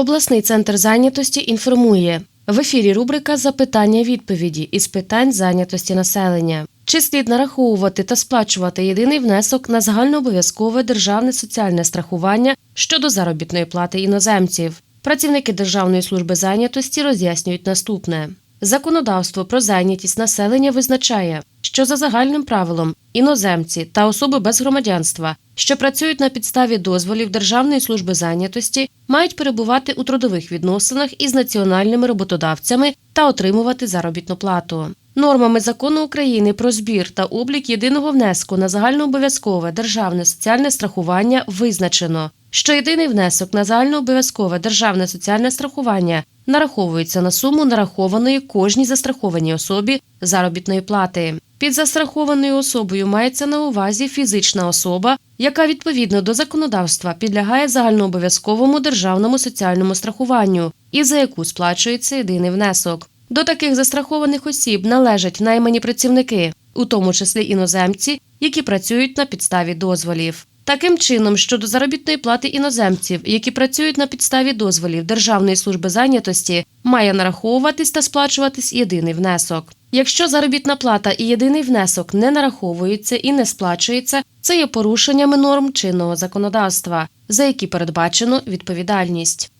Обласний центр зайнятості інформує в ефірі. Рубрика Запитання відповіді із питань зайнятості населення. Чи слід нараховувати та сплачувати єдиний внесок на загальнообов'язкове державне соціальне страхування щодо заробітної плати іноземців? Працівники Державної служби зайнятості роз'яснюють наступне: законодавство про зайнятість населення визначає, що за загальним правилом іноземці та особи без громадянства, що працюють на підставі дозволів Державної служби зайнятості, мають перебувати у трудових відносинах із національними роботодавцями та отримувати заробітну плату. Нормами закону України про збір та облік єдиного внеску на загальнообов'язкове державне соціальне страхування визначено, що єдиний внесок на загальнообов'язкове державне соціальне страхування нараховується на суму нарахованої кожній застрахованій особі заробітної плати. Під застрахованою особою мається на увазі фізична особа, яка відповідно до законодавства підлягає загальнообов'язковому державному соціальному страхуванню і за яку сплачується єдиний внесок. До таких застрахованих осіб належать наймані працівники, у тому числі іноземці, які працюють на підставі дозволів. Таким чином, щодо заробітної плати іноземців, які працюють на підставі дозволів Державної служби зайнятості, має нараховуватись та сплачуватись єдиний внесок. Якщо заробітна плата і єдиний внесок не нараховуються і не сплачується, це є порушеннями норм чинного законодавства, за які передбачено відповідальність.